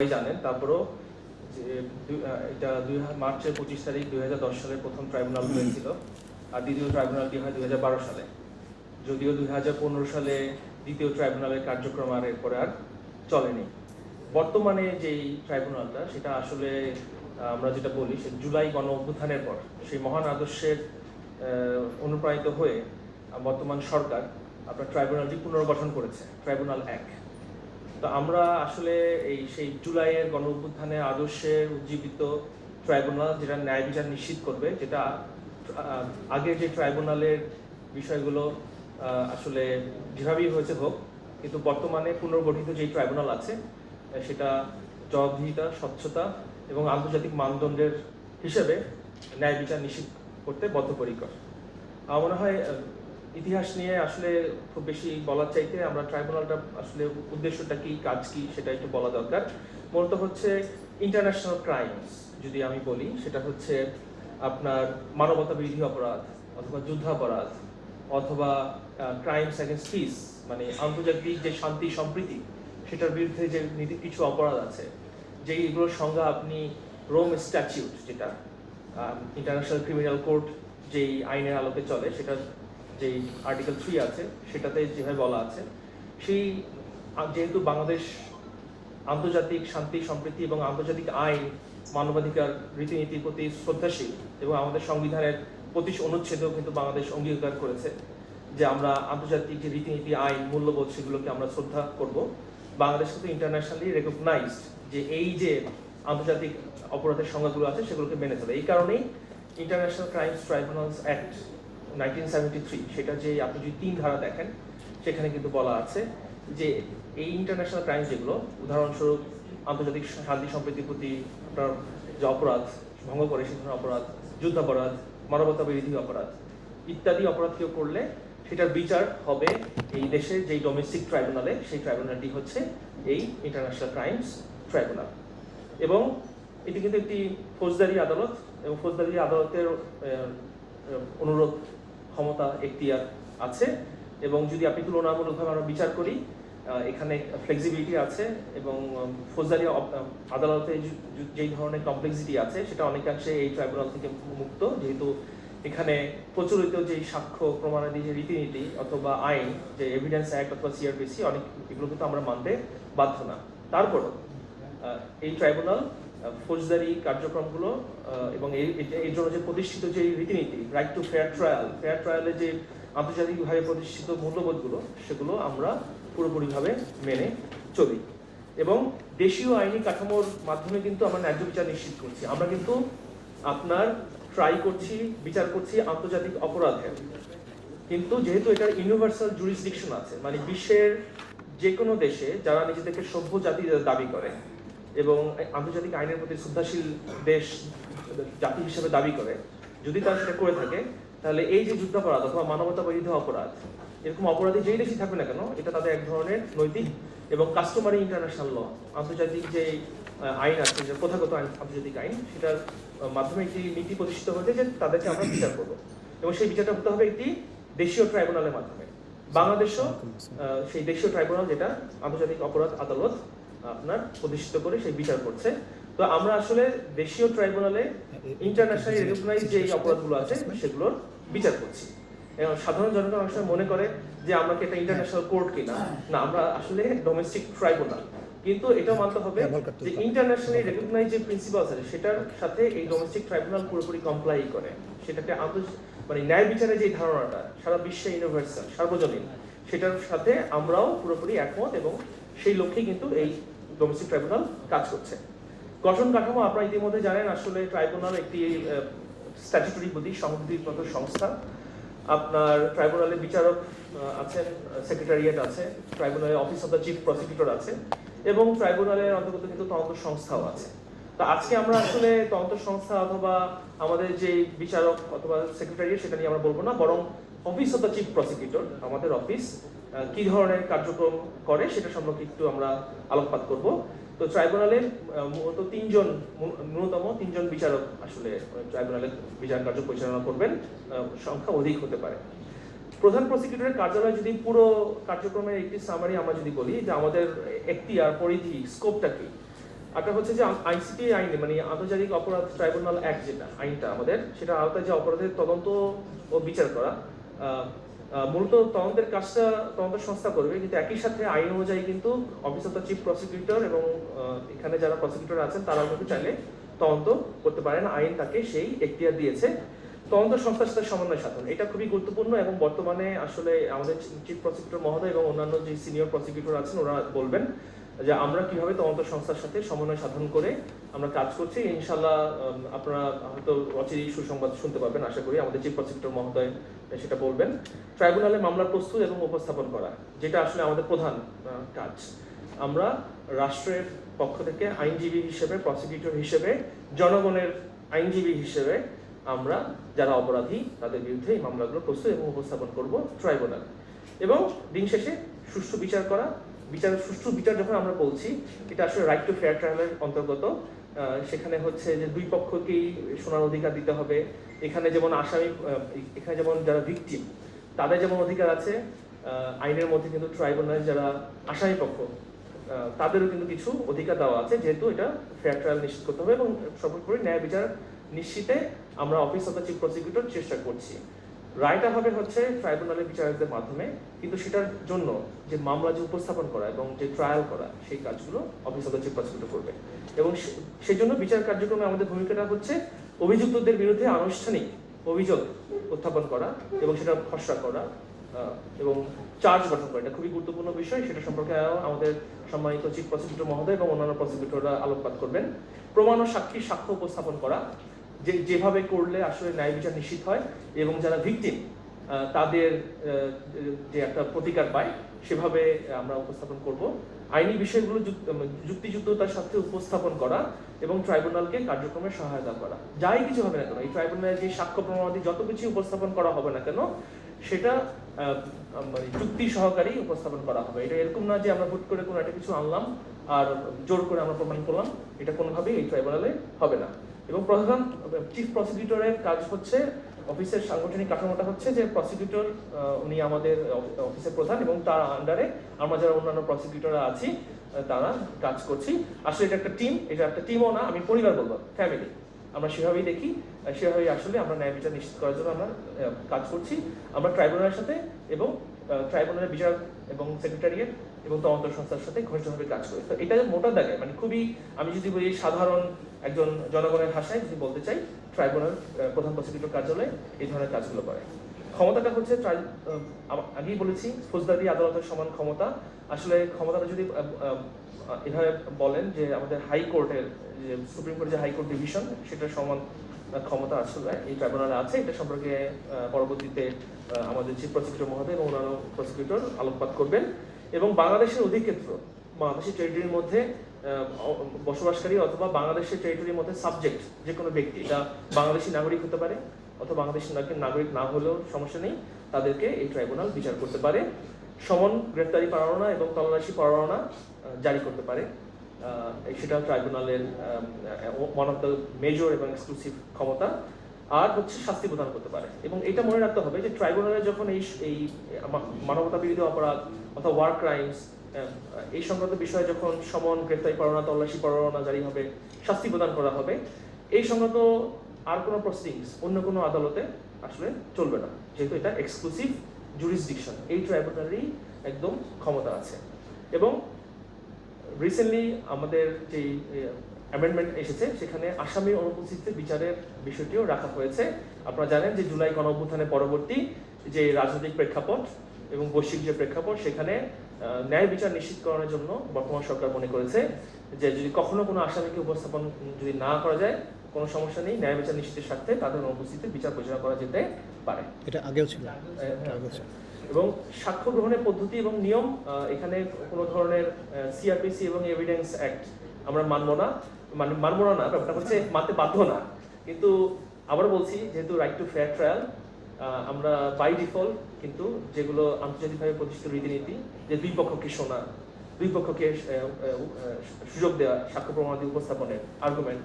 জানেন, তারপরও যে এটা দুই মার্চের পঁচিশ তারিখ দুই হাজার দশ সালে প্রথম ট্রাইব্যুনাল হয়েছিল আর দ্বিতীয় ট্রাইব্যুনালটি হয় দুই হাজার বারো সালে। যদিও দুই হাজার পনেরো সালে দ্বিতীয় ট্রাইব্যুনালের কার্যক্রম আর এরপরে আর চলেনি। বর্তমানে যেই ট্রাইব্যুনালটা, সেটা আসলে আমরা যেটা বলি, সে জুলাই গণ অভ্যুত্থানের পর সেই মহান আদর্শের অনুপ্রাণিত হয়ে বর্তমান সরকার, আপনার ট্রাইব্যুনালটি পুনর্গঠন করেছে, ট্রাইব্যুনাল এক। তো আমরা আসলে এই সেই জুলাইয়ের গণ অভ্যুত্থানের আদর্শের উজ্জীবিত ট্রাইব্যুনাল যেটা ন্যায় বিচার নিশ্চিত করবে, যেটা আগে যে ট্রাইব্যুনালের বিষয়গুলো আসলে যেভাবেই হয়েছে হোক, কিন্তু বর্তমানে পুনর্গঠিত যে ট্রাইব্যুনাল আছে, সেটা জবাবদিহিতা, স্বচ্ছতা এবং আন্তর্জাতিক মানদণ্ডের হিসেবে ন্যায় বিচার নিশ্চিত করতে বদ্ধপরিকর। আমার মনে হয় ইতিহাস নিয়ে আসলে খুব বেশি বলার চাইতে আমরা ট্রাইব্যুনালটা আসলে উদ্দেশ্যটা কি, কাজ কি, সেটা একটু বলা দরকার। মূলত হচ্ছে ইন্টারন্যাশনাল ক্রাইমস যদি আমি বলি, সেটা হচ্ছে আপনার মানবতা বিরোধী অপরাধ, অথবা যুদ্ধাপরাধ, অথবা ক্রাইমস অ্যাগেন্স্ট পিস মানে আন্তর্জাতিক যে শান্তি, সম্প্রীতি, সেটার বিরুদ্ধে যে নীতি, কিছু অপরাধ আছে, যেই এগুলোর সংজ্ঞা আপনি রোম স্ট্যাচিউট যেটা ইন্টারন্যাশনাল ক্রিমিনাল কোর্ট যেই আইনের আলোকে চলে, সেটা যেই আর্টিকেল থ্রি আছে, সেটাতে যেভাবে বলা আছে, সেই যেহেতু বাংলাদেশ আন্তর্জাতিক শান্তি, সম্প্রীতি এবং আন্তর্জাতিক আইন, মানবাধিকার, রীতিনীতির প্রতি শ্রদ্ধাশীল এবং আমাদের সংবিধানের পঁচিশ অনুচ্ছেদেও কিন্তু বাংলাদেশ অঙ্গীকার করেছে যে আমরা আন্তর্জাতিক যে রীতিনীতি, আইন, মূল্যবোধ, সেগুলোকে আমরা শ্রদ্ধা করব। বাংলাদেশ কিন্তু ইন্টারন্যাশনালি রেকগনাইজড যে এই যে আন্তর্জাতিক অপরাধের সংজ্ঞাগুলো আছে, সেগুলোকে মেনে চলে। এই কারণেই international crimes tribunals act nineteen সেটা যে আপনি যদি তিন ধারা দেখেন, সেখানে কিন্তু বলা আছে যে এই ইন্টারন্যাশনাল ক্রাইম যেগুলো, উদাহরণস্বরূপ আন্তর্জাতিক শান্তি সম্প্রীতির প্রতি আপনার যে অপরাধ, ভঙ্গ করে সে ধরনের অপরাধ, যুদ্ধাপরাধ মানবতা বিরোধী অপরাধ ইত্যাদি অপরাধ কেউ করলে সেটার বিচার হবে এই দেশের যেই ডোমেস্টিক ট্রাইব্যুনালে সেই ট্রাইব্যুনালটি হচ্ছে এই ইন্টারন্যাশনাল ক্রাইমস ট্রাইব্যুনাল এবং এটি কিন্তু একটি ফৌজদারি আদালত, এবং ফৌজদারি আদালতের অনুরোধ ক্ষমতা এখতিয়ার আছে এবং যদি আপনি তুলনামূলকভাবে আমরা বিচার করি এখানে ফ্লেক্সিবিলিটি আছে এবং ফৌজদারি আদালতে যেই ধরনের কমপ্লেক্সিটি আছে সেটা অনেকাংশে এই ট্রাইব্যুনাল থেকে মুক্ত। যেহেতু এখানে প্রচলিত যে সাক্ষ্য প্রমাণাদি, যে রীতিনীতি অথবা আইন, যে এভিডেন্স অ্যাক্ট অথবা সিআরপিসি অনেক এগুলো কিন্তু আমরা মানতে বাধ্য না। তারপরও এই ট্রাইব্যুনাল ফৌজদারি কার্যক্রমগুলো এবং এর জন্য যে প্রতিষ্ঠিত যে রীতিনীতি right to fair trial fair ট্রায়ালের যে আন্তর্জাতিকভাবে প্রতিষ্ঠিত মূল্যবোধগুলো, সেগুলো আমরা পুরোপুরিভাবে মেনে চলি। এবং দেশীয় আইনি কাঠামোর মাধ্যমে কিন্তু আমরা ন্যায্য বিচার নিশ্চিত করছি। আমরা কিন্তু আপনার ট্রাই করছি, বিচার করছি আন্তর্জাতিক অপরাধের। কিন্তু যেহেতু এটার ইউনিভার্সাল জুরিসডিকশন আছে মানে বিশ্বের যে কোনো দেশে যারা নিজেদেরকে সভ্য জাতি দাবি করে এবং আন্তর্জাতিক আইনের প্রতি শ্রদ্ধাশীল দেশ, জাতি হিসেবে দাবি করে, যদি তারা সেটা করে থাকে, তাহলে এই যে যুদ্ধাপরাধ অথবা মানবতা বিরোধী অপরাধ, এরকম অপরাধী যেই দেশই থাকবে না কেন, এটা তাদের এক ধরনের নৈতিক এবং কাস্টমারি ইন্টারন্যাশনাল ল আন্তর্জাতিক যে আইন আছে, যে প্রথাগত আইন, আন্তর্জাতিক আইন, সেটার মাধ্যমে একটি নীতি প্রতিষ্ঠিত হয়েছে যে তাদেরকে আমরা বিচার করব। এবং সেই বিচারটা হতে হবে একটি দেশীয় ট্রাইব্যুনালের মাধ্যমে। বাংলাদেশও সেই দেশীয় ট্রাইব্যুনাল যেটা আন্তর্জাতিক অপরাধ আদালত আপনার প্রতিষ্ঠিত করে সেই বিচার করছে। তো আমরা আসলে দেশীয় ট্রাইব্যুনালে ইন্টারন্যাশনালি রেকগনাইজ যে অপরাধগুলো আছে সেগুলোর বিচার করছি। এবং সাধারণ জনগণ অনেক সময় মনে করে যে আমরা কি একটা ইন্টারন্যাশনাল কোর্ট কিনা? না আমরা আসলে ডোমেস্টিক ট্রাইব্যুনাল কিন্তু এটাও মানতে হবে যে ইন্টারন্যাশনালি রেকগনাইজ যে প্রিন্সিপাল আছে সেটার সাথে এই ডোমেস্টিক ট্রাইব্যুনাল পুরোপুরি কমপ্লাই করে। সেটাকে মানে ন্যায় বিচারে যে ধারণাটা সারা বিশ্বে ইউনিভার্সাল সার্বজনীন সেটার সাথে আমরাও পুরোপুরি একমত এবং সেই লক্ষ্যেই কিন্তু এই ডোমেস্টিক ট্রাইব্যুনাল কাজ করছে। গঠন কাঠামো আপনারা ইতিমধ্যে জানেন, আসলে ট্রাইব্যুনাল একটি স্ট্যাচুটরি বডি সংবিধিগত সংস্থা। আপনার ট্রাইব্যুনালের বিচারক আছেন সেক্রেটারিয়েট আছে ট্রাইব্যুনালের office of the chief prosecutor আছে, এবং ট্রাইব্যুনালের অন্তর্গত কিন্তু তদন্ত সংস্থাও আছে। তো আজকে আমরা আসলে তদন্ত সংস্থা অথবা আমাদের যে বিচারক অথবা সেক্রেটারিয়েট সেটা নিয়ে আমরা বলব না, বরং office of the chief prosecutor আমাদের অফিস কি ধরনের কার্যক্রম করে সেটা সম্পর্কে একটু আমরা আলোকপাত করব। তো ট্রাইব্যুনালের মূলত তিনজন ন্যূনতম তিনজন বিচারক আসলে ট্রাইব্যুনালের বিচার কার্য পরিচালনা করবেন সংখ্যা অধিক হতে পারে। প্রধান প্রসিকিউটরের কার্যালয় যদি পুরো কার্যক্রমের একটি সামারি আমরা যদি বলি যে আমাদের এখতিয়ার, পরিধি স্কোপটা কি একটা হচ্ছে যে আইসিটি আইনে মানে আন্তর্জাতিক অপরাধ ট্রাইব্যুনাল অ্যাক্ট যেটা, আইনটা আমাদের, সেটা আওতায় যে অপরাধের তদন্ত ও বিচার করা মূলত তদন্তের কাজটা তদন্ত সংস্থা করবে, কিন্তু একই সাথে আইন অনুযায়ী কিন্তু office of the chief prosecutor এবং এখানে যারা প্রসিকিউটর আছেন তারা কিন্তু চাইলে তদন্ত করতে পারেন। আইন তাকে সেই এখতিয়ার দিয়েছে। তদন্ত সংস্থার সাথে সমন্বয় সাধন। এটা খুবই গুরুত্বপূর্ণ এবং বর্তমানে আসলে আমাদের চিফ প্রসিকিউটর মহোদয় এবং অন্যান্য যে সিনিয়র প্রসিকিউটর আছেন, ওরা বলবেন যে আমরা কীভাবে তদন্ত সংস্থার সাথে সমন্বয় সাধন করে আমরা কাজ করছি ইনশাল্লাহ আপনারা হয়তো অচিরেই সুসংবাদ শুনতে পাবেন আশা করি। আমাদের চিফ প্রসিকিউটর মহোদয় সেটা বলবেন। ট্রাইব্যুনালে মামলা প্রস্তুত এবং উপস্থাপন করা, যেটা আসলে আমাদের প্রধান কাজ। আমরা রাষ্ট্রের পক্ষ থেকে আইনজীবী হিসেবে প্রসিকিউটর হিসেবে, জনগণের আইনজীবী হিসেবে আমরা যারা অপরাধী, তাদের বিরুদ্ধে এই মামলাগুলো প্রস্তুত এবং উপস্থাপন করব ট্রাইব্যুনাল। এবং দিন শেষে সুষ্ঠু বিচার করা বিচার, সুষ্ঠু বিচার যখন আমরা বলছি, এটা আসলে রাইট টু ফেয়ার ট্রায়ালের অন্তর্গত। সেখানে হচ্ছে যে দুই পক্ষকেই শোনার অধিকার দিতে হবে। এখানে যেমন আসামি এখানে যেমন যারা ভিকটিম তাদের যেমন অধিকার আছে আইনের মধ্যে কিন্তু ট্রাইব্যুনাল যারা আসামি পক্ষ তাদেরও কিন্তু কিছু অধিকার দেওয়া আছে, যেহেতু এটা ফেয়ার ট্রায়াল নিশ্চিত করতে হবে এবং সর্বোপরি ন্যায় বিচার নিশ্চিতে আমরা office of the chief prosecutor চেষ্টা করছি। রায়টা হবে হচ্ছে ট্রাইব্যুনালের বিচারকদের মাধ্যমে, কিন্তু সেটার জন্য যে মামলা যে উপস্থাপন করা এবং যে ট্রায়াল করা, সেই কাজগুলো office of the chief prosecutor করবে। এবং সে- সেই জন্য বিচার কার্যক্রমে আমাদের ভূমিকাটা হচ্ছে অভিযুক্তদের বিরুদ্ধে আনুষ্ঠানিক অভিযোগ উত্থাপন করা এবং সেটা খসড়া করা এবং চার্জ গঠন করা। এটা খুবই গুরুত্বপূর্ণ বিষয়। সেটা সম্পর্কে আমাদের সম্মানিত চিফ প্রসিকিউটর মহোদয় এবং অন্যান্য প্রসিকিউটররা আলোকপাত করবেন। প্রমাণ ও সাক্ষী সাক্ষ্য উপস্থাপন করা যে, যেভাবে করলে আসলে ন্যায় বিচার নিশ্চিত হয় এবং যারা ভিকটিম তাদের যে একটা প্রতিকার পায়, সেভাবে আমরা উপস্থাপন করব। আইনি বিষয়গুলো যুক্তিযুক্ততার সাথে উপস্থাপন করা এবং ট্রাইব্যুনালকে কার্যক্রমে সহায়তা করা। যাই কিছু হবে না কেন, এই ট্রাইব্যুনালে যে সাক্ষ্য প্রমাণাদি যত কিছু উপস্থাপন করা হবে না কেন, সেটা মানে যুক্তি সহকারেই উপস্থাপন করা হবে। এটা এরকম না যে আমরা হুট করে কোনো একটা কিছু আনলাম আর জোর করে আমরা প্রমাণ করলাম। এটা কোনোভাবেই এই ট্রাইব্যুনালে হবে না। এবং প্রধান চিফ প্রসিকিউটরের কাজ হচ্ছে অফিসের সাংগঠনিক কাঠামোটা হচ্ছে যে প্রসিকিউটর উনি আমাদের অফিসের প্রধান এবং তার আন্ডারে আমরা যারা অন্যান্য প্রসিকিউটররা আছি তারা কাজ করছি। আসলে এটা একটা টিম এটা একটা টিমও না, আমি পরিবার বলব ফ্যামিলি আমরা সেভাবেই দেখি সেভাবেই আসলে আমরা ন্যায় বিচার নিশ্চিত করার জন্য আমরা কাজ করছি। আমরা ট্রাইব্যুনালের সাথে এবং ট্রাইব্যুনালের বিচারক এবং সেক্রেটারিয়েট এবং তদন্ত সংস্থার সাথে ঘনিষ্ঠভাবে কাজ করি। তো এটা মোটা দাগে মানে খুবই, আমি যদি বলি সাধারণ একজন জনগণের ভাষায় যদি বলতে চাই ট্রাইব্যুনাল প্রধান প্রসিকিউটর কার্যালয়ে এই ধরনের কাজগুলো করে। ক্ষমতাটা হচ্ছে আগেই বলেছি, ফৌজদারি আদালতের সমান ক্ষমতা। আসলে ক্ষমতাটা যদি এভাবে বলেন যে আমাদের হাইকোর্টের যে সুপ্রিম কোর্টের যে হাইকোর্ট ডিভিশন সেটার সমান ক্ষমতা আসলে, এই ট্রাইব্যুনালে আছে। এটা সম্পর্কে পরবর্তীতে আমাদের চিফ প্রসিকিউটর মহোদয় এবং অন্যান্য প্রসিকিউটর আলোকপাত করবেন। এবং বাংলাদেশের অধিক্ষেত্র বাংলাদেশের টেরিটরির মধ্যে বসবাসকারী অথবা বাংলাদেশের টেরিটরির মধ্যে সাবজেক্ট যে কোনো ব্যক্তি, এটা বাংলাদেশি নাগরিক হতে পারে অথবা বাংলাদেশি নাগরিক না হলেও সমস্যা নেই, তাদেরকে এই ট্রাইব্যুনাল বিচার করতে পারে। সমন গ্রেফতারি পরোয়ানা এবং তল্লাশি পরোয়ানা জারি করতে পারে। সেটা ট্রাইব্যুনালের ওয়ান অফ দ্য মেজর এবং এক্সক্লুসিভ ক্ষমতা। আর হচ্ছে শাস্তি প্রদান করতে পারে। এবং এটা মনে রাখতে হবে যে ট্রাইব্যুনালে যখন এই এই মানবতা বিরোধী অপরাধ অথবা ওয়ার ক্রাইমস এই সংক্রান্ত বিষয়ে যখন সমন গ্রেফতারি পরোয়ানা, তল্লাশি পরোয়ানা জারি হবে, শাস্তি প্রদান করা হবে, এই সংক্রান্ত আর কোনো প্রসিডিংস অন্য কোনো আদালতে আসলে চলবে না। যেহেতু এটা এক্সক্লুসিভ জুরিসডিকশন এই ট্রাইব্যুনালেরই একদম ক্ষমতা আছে। এবং রিসেন্টলি আমাদের যে অ্যামেন্ডমেন্ট এসেছে, সেখানে আসামি অনুপস্থিতিতে বিচারের বিষয়টিও রাখা হয়েছে। আপনারা জানেন যে জুলাই গণ পরবর্তী যে রাজনৈতিক প্রেক্ষাপট এবং বৈশ্বিক যে প্রেক্ষাপট, সেখানে ন্যায় বিচার নিশ্চিত নিশ্চিতকরণের জন্য বর্তমান সরকার মনে করেছে যে যদি কখনো কোনো আসামিকে উপস্থাপন যদি না করা যায় কোনো সমস্যা নেই ন্যায় বিচার নিশ্চিতের স্বার্থে তাদের অনুপস্থিতিতে বিচার পরিচালনা করা যেতে পারে। এটা আগেও ছিল। হ্যাঁ। আগেও ছিল। এবং সাক্ষ্য গ্রহণের পদ্ধতি এবং নিয়ম এখানে কোনো ধরনের সিআরপিসি এবং এভিডেন্স অ্যাক্ট আমরা মানবো না মানে মানবো না না ব্যাপারটা হচ্ছে মানতে বাধ্য না। কিন্তু আবার বলছি যেহেতু রাইট টু ফেয়ার ট্রায়াল আমরা বাই ডিফল্ট কিন্তু যেগুলো আন্তর্জাতিকভাবে প্রতিষ্ঠিত রীতিনীতি, যে দুই পক্ষকে শোনা দুই পক্ষকে সুযোগ দেওয়া, সাক্ষ্য প্রমাণাদি উপস্থাপনের আর্গুমেন্ট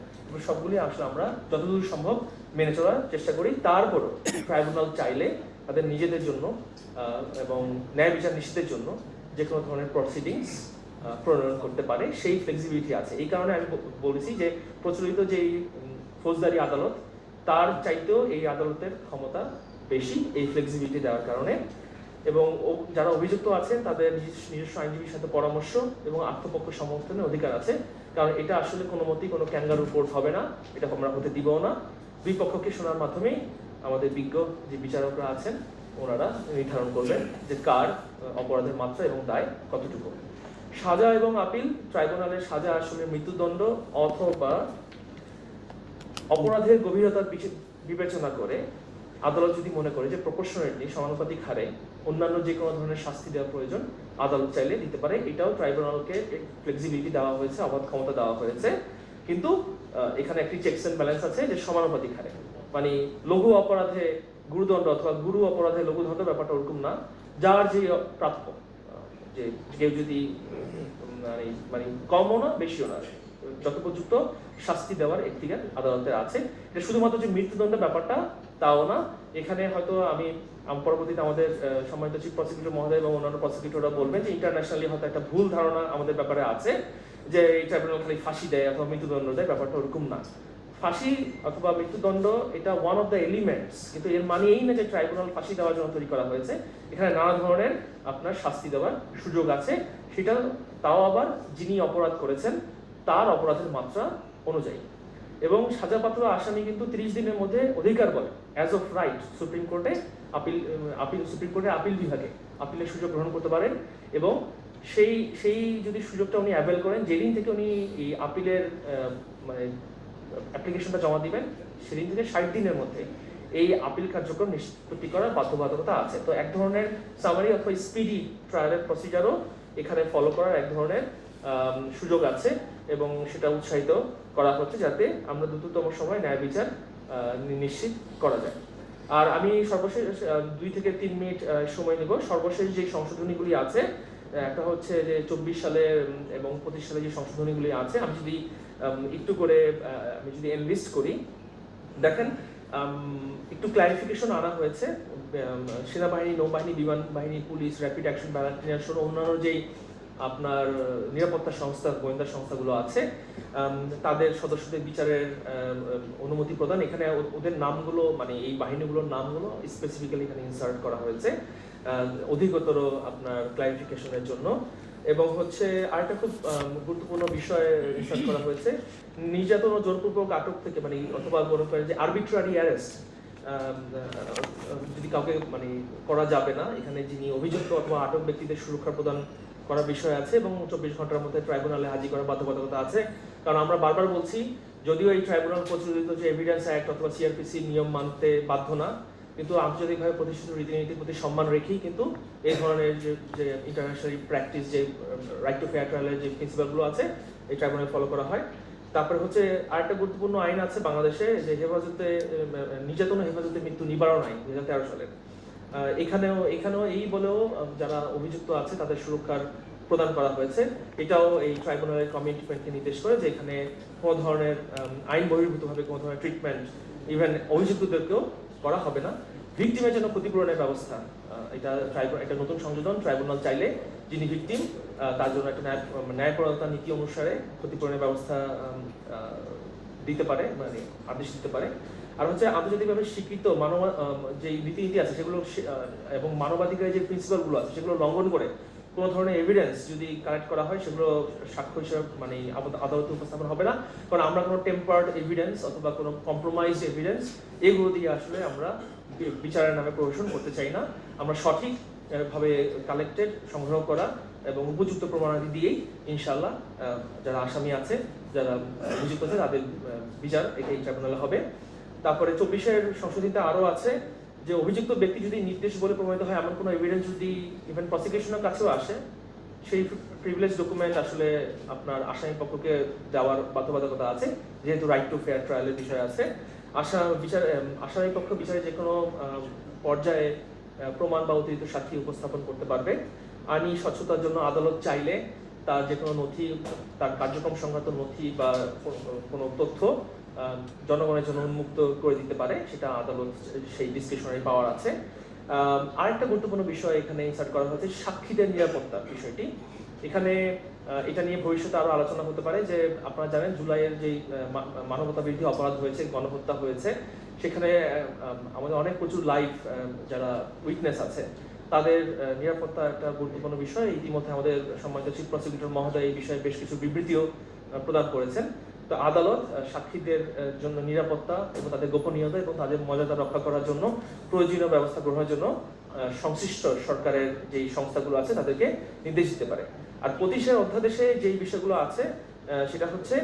সবগুলি আসলে আমরা যতদূর সম্ভব মেনে চলার চেষ্টা করি। তারপরও ট্রাইব্যুনাল চাইলে তাদের নিজেদের জন্য এবং ন্যায় বিচার নিশ্চিতের জন্য যে কোনো ধরনের প্রসিডিংস প্রণয়ন করতে পারে, সেই ফ্লেক্সিবিলিটি আছে। এই কারণে আমি বলেছি যে প্রচলিত যেই ফৌজদারি আদালত, তার চাইতেও এই আদালতের ক্ষমতা বেশি এই ফ্লেক্সিবিলিটি দেওয়ার কারণে। এবং যারা অভিযুক্ত আছেন, তাদের নিজস্ব আইনজীবীর সাথে পরামর্শ এবং আত্মপক্ষ সমর্থনের অধিকার আছে। কারণ এটা আসলে কোনো মতেই কোনো ক্যাঙ্গারু কোর্ট হবে না। এটা আমরা হতে দিবও না। দুই পক্ষকে শোনার মাধ্যমেই আমাদের বিজ্ঞ যে বিচারকরা আছেন, ওনারা নির্ধারণ করবেন যে কার অপরাধের মাত্রা এবং দায় কতটুকু। সাজা এবং আপিল, ট্রাইব্যুনালের সাজা আসলে মৃত্যুদণ্ড অথবা অপরাধের গভীরতা বিচে- বিবেচনা করে আদালত যদি মনে করে যে প্রপোর্শনালিটি সমানুপাতিক হারে অন্যান্য যে কোনো ধরনের শাস্তি দেওয়া প্রয়োজন, আদালত চাইলে দিতে পারে। এটাও ট্রাইব্যুনালকে ফ্লেক্সিবিলিটি দেওয়া হয়েছে, অবাধ ক্ষমতা দেওয়া হয়েছে। কিন্তু এখানে একটি চেকস এন্ড ব্যালেন্স আছে যে সমানুপাতিক হারে। মানে লঘু অপরাধে গুরুদণ্ড অথবা গুরু অপরাধে লঘুদণ্ড ব্যাপারটা ওরকম না। যার যে প্রাপ্য যে কেউ যদি মানে মানে কমও না, বেশিও না। যথোপযুক্ত শাস্তি দেওয়ার এখতিয়ার আদালতের আছে। শুধুমাত্র যে মৃত্যুদণ্ডের ব্যাপারটা তাও না। এখানে হয়তো আমি পরবর্তীতে আমাদের সম্মানিত চিফ প্রসিকিউটর মহোদয় এবং অন্যান্য প্রসিকিউটররা বলবেন যে ইন্টারন্যাশনালি হয়তো একটা ভুল ধারণা আমাদের ব্যাপারে আছে, যে এই ট্রাইব্যুনাল খালি ফাঁসি দেয় অথবা মৃত্যুদণ্ড দেয়, ব্যাপারটা ওরকম না। ফাঁসি অথবা মৃত্যুদণ্ড, এটা ওয়ান অফ দ্য এলিমেন্টস কিন্তু এর মানে এই না যে ট্রাইব্যুনাল ফাঁসি দেওয়ার জন্য তৈরি করা হয়েছে। এখানে নানা ধরনের আপনার শাস্তি দেওয়ার সুযোগ আছে। সেটা তাও আবার যিনি অপরাধ করেছেন, তার অপরাধের মাত্রা অনুযায়ী। এবং সাজাপ্রাপ্ত আসামি কিন্তু তিরিশ দিনের মধ্যে অধিকার বলে অ্যাজ অফ রাইট সুপ্রিম কোর্টে আপিল আপিল সুপ্রিম কোর্টের আপিল বিভাগে আপিলের সুযোগ গ্রহণ করতে পারেন এবং সেই সেই যদি সুযোগটা উনি অ্যাভেল করেন, যেদিন থেকে উনি এই আপিলের মানে অ্যাপ্লিকেশনটা জমা দিবেন, সেদিন থেকে ষাট দিনের মধ্যে এই আপিল কার্যক্রম নিষ্পত্তি করার বাধ্যবাধকতা আছে। তো এক ধরনের সামারি অথবা স্পিডি ট্রায়ালের প্রসিজারও এখানে ফলো করার এক ধরনের সুযোগ আছে এবং সেটা উৎসাহিত করা হচ্ছে যাতে আমরা দ্রুততম সময় ন্যায় বিচার নিশ্চিত করা যায়। আর আমি সর্বশেষ দুই থেকে তিন মিনিট সময় নেব। সর্বশেষ যে সংশোধনীগুলি আছে একটা হচ্ছে যে চব্বিশ সালে এবং পঁচিশ সালে যে সংশোধনীগুলি আছে, আমি যদি একটু করে আমি যদি এনলিস্ট করি। দেখেন একটু ক্লারিফিকেশন আনা হয়েছে। সেনাবাহিনী, নৌবাহিনী, বিমান বাহিনী, পুলিশ র্যাপিড অ্যাকশন ব্যাটালিয়ন সহ অন্যান্য যেই আপনার নিরাপত্তা সংস্থা, গোয়েন্দা সংস্থাগুলো আছে। তাদের সদস্যদের বিচারের অনুমতি প্রদান। এখানে ওদের নামগুলো মানে এই বাহিনীগুলোর নামগুলো স্পেসিফিক্যালি এখানে ইনসার্ট করা হয়েছে অধিকতর আপনার ক্লারিফিকেশনের জন্য। এবং হচ্ছে আরেকটা খুব গুরুত্বপূর্ণ বিষয় রিসার্চ করা হয়েছে, নির্যাতন ও জোরপূর্বক আটক থেকে মানে অথবা মনে করেন যে আরবিট্রারি অ্যারেস্ট যদি কাউকে মানে করা যাবে না, এখানে যিনি অভিযুক্ত অথবা আটক ব্যক্তিদের সুরক্ষা প্রদান করার বিষয় আছে এবং চব্বিশ ঘণ্টার মধ্যে ট্রাইব্যুনালে হাজির করার বাধ্যবাধকতা আছে। কারণ আমরা বারবার বলছি, যদিও এই ট্রাইব্যুনাল প্রচলিত যে এভিডেন্স অ্যাক্ট অথবা সিআরপিসি নিয়ম মানতে বাধ্য না, কিন্তু আন্তর্জাতিকভাবে প্রতিষ্ঠিত রীতিনীতির প্রতি সম্মান রেখেই কিন্তু এই ধরনের যে ইন্টারন্যাশনাল প্র্যাকটিস যে রাইট টু ফেয়ার ট্রায়ালের যে প্রিন্সিপালগুলো আছে, এই ট্রাইব্যুনাল ফলো করা হয়। তারপরে হচ্ছে আরেকটা গুরুত্বপূর্ণ আইন আছে বাংলাদেশে, যে হেফাজতে নির্যাতন হেফাজতে মৃত্যু নিবারণ আইন, দুই হাজার তেরো সালের। এখানেও এখানেও এই বলেও যারা অভিযুক্ত আছে, তাদের সুরক্ষার প্রদান করা হয়েছে। এটাও এই ট্রাইব্যুনালের কমিটমেন্টকে নির্দেশ করে যে এখানে কোনো ধরনের আইন বহির্ভূতভাবে কোনো ধরনের ট্রিটমেন্ট ইভেন অভিযুক্তদেরকেও করা হবে না। ভিকটিমের জন্য ক্ষতিপূরণের ব্যবস্থা এটা একটা নতুন সংযোজন। ট্রাইব্যুনাল চাইলে যিনি ভিকটিম তার জন্য একটা ন্যায় ন্যায়পরতা নীতি অনুসারে ক্ষতিপূরণের ব্যবস্থা দিতে পারে মানে আদেশ দিতে পারে। আর হচ্ছে আন্তর্জাতিকভাবে স্বীকৃত মানব যে রীতিনীতি আছে, সেগুলো এবং মানবাধিকারের যে প্রিন্সিপালগুলো আছে, সেগুলো লঙ্ঘন করে কোনো ধরনের এভিডেন্স যদি কালেক্ট করা হয়, সেগুলো সাক্ষ্য হিসেবে মানে আদালত- উপস্থাপন হবে না। কারণ আমরা কোনো টেম্পার্ড এভিডেন্স অথবা কোনো কম্প্রোমাইজ এভিডেন্স এগুলো দিয়ে আসলে আমরা বিচারের নামে প্রবেশন করতে চাই না। আমরা সঠিক ভাবে কালেক্টেড সংগ্রহ করা এবং উপযুক্ত প্রমাণাদি দিয়েই ইনশাল্লাহ যারা আসামি আছে যারা অভিযুক্ত আছে তাদের বিচার এই ট্রাইব্যুনালে হবে। তারপরে চব্বিশের সংশোধিত আরও আছে যে, অভিযুক্ত ব্যক্তি যদি নির্দেশ বলে প্রমাণিত হয়, এমন কোনো এভিডেন্স যদি ইভেন প্রসিকিউশনের কাছেও আসে, সেই প্রিভিলেজ ডকুমেন্ট আসলে আপনার আসামি পক্ষকে দেওয়ার বাধ্যবাধকতা আছে, যেহেতু রাইট টু ফেয়ার ট্রায়ালের বিষয় আছে। আশা, বিচার আসামি পক্ষ বিচারে যে কোনো পর্যায়ে প্রমাণ বা অতিরিক্ত সাক্ষী উপস্থাপন করতে পারবে। আইনি স্বচ্ছতার জন্য আদালত চাইলে তার যে কোনো নথি, তার কার্যক্রম সংক্রান্ত নথি বা কোনো- তথ্য জনগণের জন্য উন্মুক্ত করে দিতে পারে, সেটা আদালত সেই ডিসক্রিপশনারি পাওয়ার আছে। আরেকটা গুরুত্বপূর্ণ বিষয় এখানে ইনসার্ট করা হয়েছে, সাক্ষীদের নিরাপত্তা বিষয়টি। এখানে এটা নিয়ে ভবিষ্যতে আরও আলোচনা হতে পারে যে আপনারা জানেন জুলাইয়ের যে মানবতা বিরোধী অপরাধ হয়েছে, গণহত্যা হয়েছে, সেখানে আমাদের অনেক প্রচুর লাইভ যারা উইটনেস আছে তাদের নিরাপত্তা একটা গুরুত্বপূর্ণ বিষয়। ইতিমধ্যে আমাদের সম্মানিত চিফ প্রসিকিউটর মহোদয় এই বিষয়ে বেশ কিছু বিবৃতিও প্রদান করেছেন। তো আদালত সাক্ষীদের জন্য নিরাপত্তা এবং তাদের গোপনীয়তা এবং তাদের মর্যাদা রক্ষা করার জন্য, প্রয়োজনীয় ব্যবস্থা গ্রহণের জন্য সংশ্লিষ্ট সরকারের যেই সংস্থাগুলো আছে তাদেরকে নির্দেশ দিতে পারে। আর পঁচিশের অধ্যাদেশে যেই বিষয়গুলো আছে সেটা হচ্ছে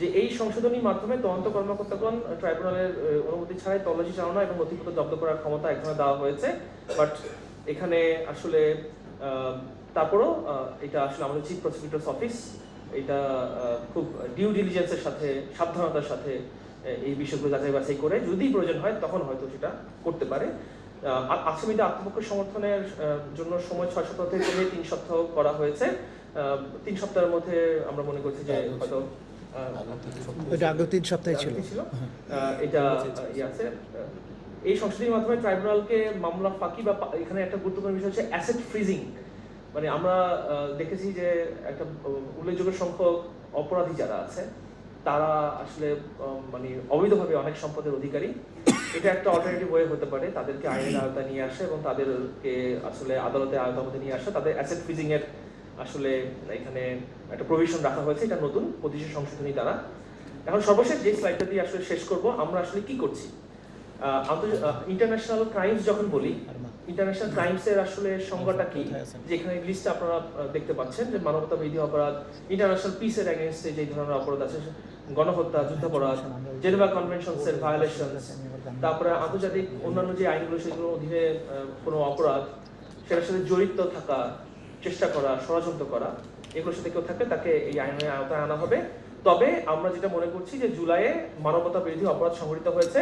যে এই সংশোধনীর মাধ্যমে তদন্ত কর্মকর্তাগণ ট্রাইব্যুনালের অনুমতি ছাড়াই তল্লাশি চালানো এবং নথিপত্র জব্দ করার ক্ষমতা এখানে দেওয়া হয়েছে। বাট এখানে আসলে আহ, তারপরও এটা আসলে আমাদের চিফ প্রসিকিউটর্স অফিস এটা খুব ডিউ ডিলিজেন্সের সাথে সাবধানতার সাথে এই বিষয়গুলো যাচাই বাছাই করে যদি প্রয়োজন হয় তখন হয়তো সেটা করতে পারে। আসামিদের আত্মপক্ষ সমর্থনের জন্য সময় ছয় সপ্তাহ থেকে কমিয়ে তিন সপ্তাহ করা হয়েছে। আহ, তিন সপ্তাহের মধ্যে আমরা মনে করছি যে হয়তো এটা আগেও তিন সপ্তাহে ছিল। ছিল। এটা ইয়ে আছে এই সংশোধনীর মাধ্যমে ট্রাইব্যুনালকে মামলা ফাঁকি বা এখানে একটা গুরুত্বপূর্ণ বিষয় হচ্ছে অ্যাসেট ফ্রিজিং মানে আমরা দেখেছি যে একটা উল্লেখযোগ্য সংখ্যক অপরাধী যারা আছে, তারা আসলে মানে অবৈধভাবে অনেক সম্পদের অধিকারী। এটা একটা অল্টারনেটিভ ওয়ে হতে পারে। তাদেরকে আইনের আওতায় নিয়ে আসে এবং তাদেরকে আসলে আদালতে আওতার মধ্যে নিয়ে আসা। তাদের অ্যাসেট ফ্রিজিং এর আসলে এখানে একটা প্রভিশন রাখা হয়েছে। এটা নতুন, পঁচিশে সংশোধনী দ্বারা। এখন সর্বশেষ যে স্লাইডটা দিয়ে আসলে শেষ করব, আমরা আসলে কি করছি? ইন্টারন্যাশনাল ক্রাইমস যখন বলি ইন্টারন্যাশনাল ক্রাইমস এর আসলে সংজ্ঞাটা কি? যে এখানে লিস্টে আপনারা দেখতে পাচ্ছেন যে মানবতা বিরোধী অপরাধ ইন্টারন্যাশনাল পিসের এগেনস্টে যে ধরনের অপরাধ আছে, গণহত্যা, যুদ্ধাপরাধ জেনেভা কনভেনশনস এর ভায়োলেশন তারপরে আন্তর্জাতিক অন্যান্য যে আইনগুলো, সেগুলোর অধীনে কোনো অপরাধ, সেটার সাথে জড়িত থাকা, চেষ্টা করা, ষড়যন্ত্র করা, এগুলোর সাথে কেউ থাকে তাকে এই আইনের আওতায় আনা হবে। তবে আমরা যেটা মনে করছি যে জুলাইয়ে মানবতা বিরোধী অপরাধ সংঘটিত হয়েছে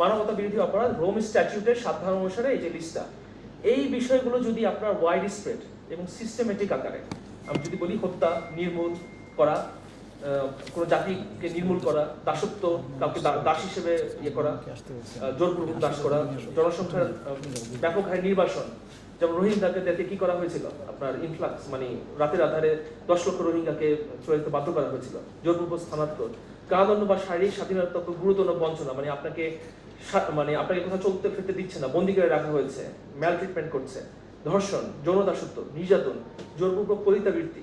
মানবতা বিরোধী অপরাধ রোম স্ট্যাটিউটের সাধারণ অনুসারে এই যে লিস্টটা এই বিষয়গুলো যদি আপনার ওয়াইড স্প্রেড এবং সিস্টেমেটিক আকারে, আমি যদি বলি হত্যা, নির্মূল করা কোনো জাতিকে নির্মূল করা, দাসত্ব, কাউকে দাস হিসেবে ইয়ে করা জোরপূর্বক দাস করা, জনসংখ্যার ব্যাপক হারে নির্বাসন, যেমন রোহিঙ্গাকে কি করা হয়েছিল? আপনার ইনফ্লাক্স মানে রাতের আধারে দশ লক্ষ রোহিঙ্গাকে চলে যেতে বাধ্য করা হয়েছিল, জোরপূর্বক স্থানান্তর, কারাদণ্ড বা শারীরিক স্বাধীনতা গুরুতর বঞ্চনা মানে আপনাকে মানে আপনাকে কোথাও চলতে ফিরতে দিচ্ছে না, বন্দি করে রাখা হয়েছে ম্যাল ট্রিটমেন্ট করছে। ধর্ষণ যৌন দাসত্ব নির্যাতন, জোরপূর্বক পরিতাবৃত্তি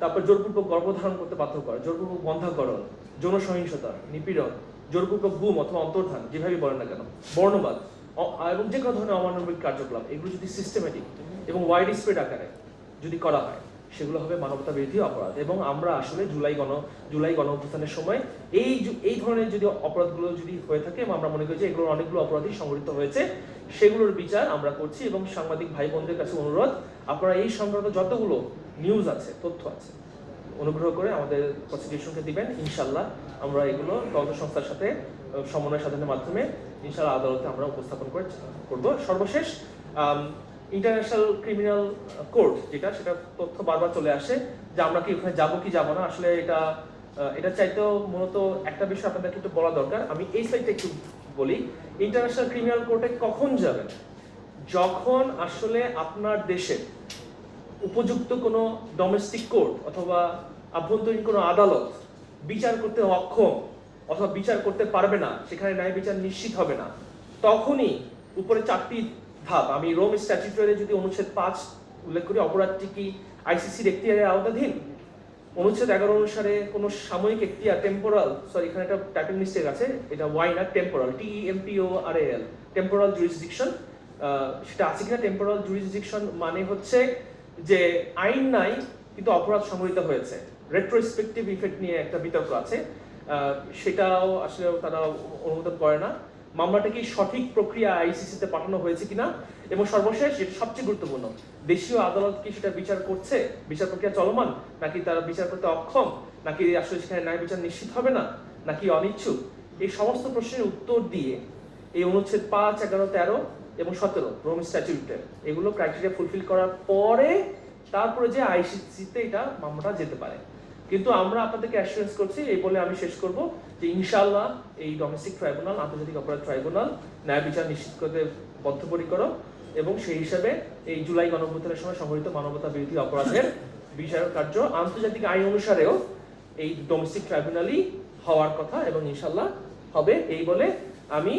তারপর জোরপূর্বক গর্ভধারণ করতে বাধ্য করা, জোরপূর্বক বন্ধাকরণ যৌন সহিংসতা নিপীড়ন, জোরপূর্বক গুম অথবা অন্তর্ধান, যেভাবে বলেন না কেন, বর্ণবাদ এবং যে কোনো ধরনের অমানবিক কার্যকলাপ, এগুলো যদি সিস্টেমেটিক এবং ওয়াইড স্প্রেড আকারে যদি করা হয় সেগুলো হবে মানবতা বিরোধী অপরাধ। এবং আমরা আসলে জুলাই গণ জুলাই গণ অভ্যুত্থানের সময় এই এই ধরনের যদি অপরাধগুলো যদি হয়ে থাকে আমরা মনে করি যে এগুলোর অনেকগুলো অপরাধই সংঘটিত হয়েছে, সেগুলোর বিচার আমরা করছি এবং সাংবাদিক ভাই বোনদের কাছে অনুরোধ, আপনারা এই সংক্রান্ত যতগুলো নিউজ আছে, তথ্য আছে, অনুগ্রহ করে আমাদের প্রসিকিউশনকে দিবেন। ইনশাল্লাহ আমরা এগুলো তদন্ত সংস্থার সাথে সমন্বয় সাধনের মাধ্যমে ইনশাল্লাহ আদালতে আমরা উপস্থাপন করে, করব। সর্বশেষ ইন্টারন্যাশনাল ক্রিমিনাল কোর্ট যেটা, সেটা তথ্য বারবার চলে আসে যে আমরা কি ওখানে যাব, কি যাব না। আসলে এটা এটা চাইতেও মূলত একটা বিষয় আপনাদেরকে একটু বলা দরকার। আমি এই সাইডটা একটু বলি। ইন্টারন্যাশনাল ক্রিমিনাল কোর্টে কখন যাবেন? যখন আসলে আপনার দেশে উপযুক্ত কোনো ডোমেস্টিক কোর্ট অথবা আভ্যন্তরীণ কোনো আদালত বিচার করতে অক্ষম অথবা বিচার করতে পারবে না, সেখানে ন্যায় বিচার নিশ্চিত হবে না, তখনই উপরে চারটি ধাপ আমি রোম স্ট্যাচুটারে যদি অনুচ্ছেদ পাঁচ উল্লেখ করি, অপরাধটি কি আইসিসির এখতিয়ারে আওতাধীন? অনুচ্ছেদ এগারো অনুসারে কোনো সাময়িক এখতিয়ার টেম্পোরাল সরি এখানে একটা টাইপিং মিস্টেক আছে, এটা ওয়াই না temporal T M P O R L temporal jurisdiction সেটা আছে কিনা? টেম্পোরাল জুরিসডিকশন মানে হচ্ছে যে আইন নাই, কিন্তু অপরাধ সংঘটিত হয়েছে। রেট্রোস্পেক্টিভ ইফেক্ট নিয়ে একটা বিতর্ক আছে। সেটাও আসলে তারা অনুমোদন করে না। মামলাটা কি সঠিক প্রক্রিয়া আইসিসিতে পাঠানো হয়েছে কিনা? এবং সর্বশেষ যেটা সবচেয়ে গুরুত্বপূর্ণ, দেশীয় আদালত কি সেটা বিচার করছে? বিচার প্রক্রিয়া চলমান? নাকি তারা বিচার করতে অক্ষম? নাকি আসলে সেখানে ন্যায় বিচার নিশ্চিত হবে না? নাকি অনিচ্ছুক? এই সমস্ত প্রশ্নের উত্তর দিয়ে এই অনুচ্ছেদ পাঁচ, এগারো, তেরো এবং সতেরো রোম স্ট্যাচুটের এগুলো ক্রাইটেরিয়া ফুলফিল করার পরে তারপরে যে আইসিসিতে এটা মামলাটা যেতে পারে। কিন্তু আমরা আপনাদেরকে অ্যাসুরেন্স করছি, এই বলে আমি শেষ করব যে ইনশাআল্লাহ এই ডোমেস্টিক ট্রাইব্যুনাল আন্তর্জাতিক অপরাধ ট্রাইব্যুনাল ন্যায় বিচার নিশ্চিত করতে বদ্ধপরিকর এবং সেই হিসাবে এই জুলাই গণঅভ্যুত্থানের সময় সংঘটিত মানবতা বিরোধী অপরাধের বিচার কার্য আন্তর্জাতিক আইন অনুসারেও এই ডোমেস্টিক ট্রাইব্যুনালই হওয়ার কথা এবং ইনশাল্লাহ হবে, এই বলে আমি